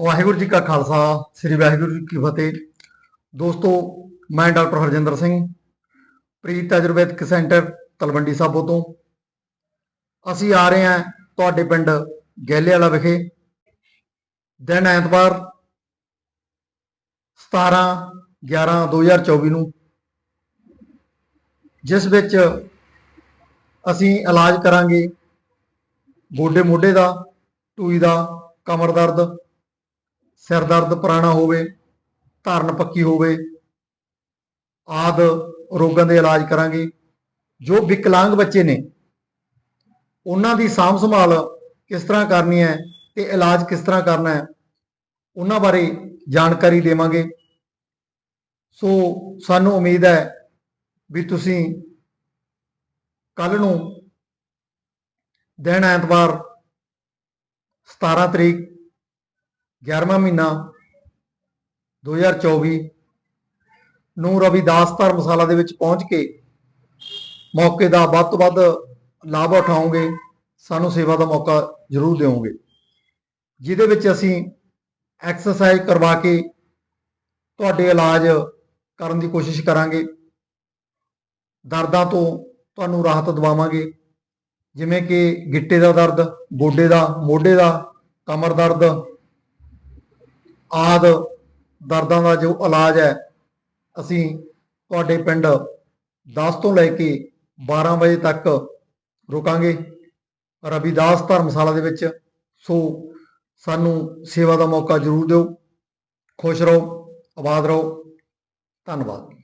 ਵਾਹਿਗੁਰੂ ਜੀ ਕਾ ਖਾਲਸਾ, ਸ੍ਰੀ ਵਾਹਿਗੁਰੂ ਜੀ ਕੀ ਫਤਿਹ। ਦੋਸਤੋ, ਮੈਂ ਡਾਕਟਰ ਹਰਜਿੰਦਰ ਸਿੰਘ, ਪ੍ਰੀਤ ਆਯੁਰਵੈਦਿਕ ਸੈਂਟਰ, ਤਲਵੰਡੀ ਸਾਬੋ ਤੋਂ। ਅਸੀਂ ਆ ਰਹੇ ਹਾਂ ਤੁਹਾਡੇ ਪਿੰਡ ਗੈਲੇ ਵਾਲਾ ਵਿਖੇ। ਦਿਨ ਐਤਵਾਰ 17 11 2024 ਨੂੰ, ਜਿਸ ਵਿੱਚ ਅਸੀਂ ਇਲਾਜ ਕਰਾਂਗੇ। ਗੋਡੇ ਮੋਢੇ ਦਾ, ਟੂਈ ਦਾ, ਕਮਰ ਦਰਦ ਸਿਰ ਦਰਦ ਪੁਰਾਣਾ ਹੋਵੇ, ਧਾਰਨ ਪੱਕੀ ਹੋਵੇ, ਆਦ ਰੋਗਾਂ ਦੇ ਇਲਾਜ ਕਰਾਂਗੇ। ਜੋ ਵਿਕਲਾਂਗ ਬੱਚੇ ਨੇ, ਉਹਨਾਂ ਦੀ ਸਾਂਭ ਸੰਭਾਲ ਕਿਸ ਤਰ੍ਹਾਂ ਕਰਨੀ ਹੈ ਤੇ ਇਲਾਜ ਕਿਸ ਤਰ੍ਹਾਂ ਕਰਨਾ ਹੈ, ਉਹਨਾਂ ਬਾਰੇ ਜਾਣਕਾਰੀ ਦੇਵਾਂਗੇ। ਸੋ ਸਾਨੂੰ ਉਮੀਦ ਹੈ ਵੀ ਤੁਸੀਂ ਕੱਲ ਨੂੰ ਦਿਨ ਐਤਵਾਰ 17 ਤਰੀਕ 11ਵਾਂ ਮਹੀਨਾ 2024 ਨੂੰ ਰਵਿਦਾਸ ਧਰਮਸ਼ਾਲਾ ਦੇ ਵਿੱਚ ਪਹੁੰਚ ਕੇ ਮੌਕੇ ਦਾ ਵੱਧ ਤੋਂ ਵੱਧ ਲਾਭ ਉਠਾਓਗੇ, ਸਾਨੂੰ ਸੇਵਾ ਦਾ ਮੌਕਾ ਜ਼ਰੂਰ ਦਿਓਗੇ। ਜਿਹਦੇ ਵਿੱਚ ਅਸੀਂ ਐਕਸਰਸਾਈਜ਼ ਕਰਵਾ ਕੇ ਤੁਹਾਡੇ ਇਲਾਜ ਕਰਨ ਦੀ ਕੋਸ਼ਿਸ਼ ਕਰਾਂਗੇ। ਦਰਦਾਂ ਤੋਂ ਤੁਹਾਨੂੰ ਰਾਹਤ ਦਿਵਾਵਾਂਗੇ। ਜਿਵੇਂ ਕਿ ਗਿੱਟੇ ਦਾ ਦਰਦ, ਗੋਡੇ ਦਾ, ਮੋਢੇ ਦਾ, ਕਮਰ ਦਰਦ ਆਦ ਦਰਦਾਂ ਦਾ ਜੋ ਇਲਾਜ ਹੈ, ਅਸੀਂ ਤੁਹਾਡੇ ਪਿੰਡ 10 ਤੋਂ ਲੈ ਕੇ 12 ਵਜੇ ਤੱਕ ਰੁਕਾਂਗੇ। ਰਵਿਦਾਸ ਧਰਮਸ਼ਾਲਾ ਦੇ ਵਿੱਚ, ਸੋ ਸਾਨੂੰ ਸੇਵਾ ਦਾ ਮੌਕਾ ਜ਼ਰੂਰ ਦਿਓ। ਖੁਸ਼ ਰਹੋ, ਆਬਾਦ ਰਹੋ। ਧੰਨਵਾਦ।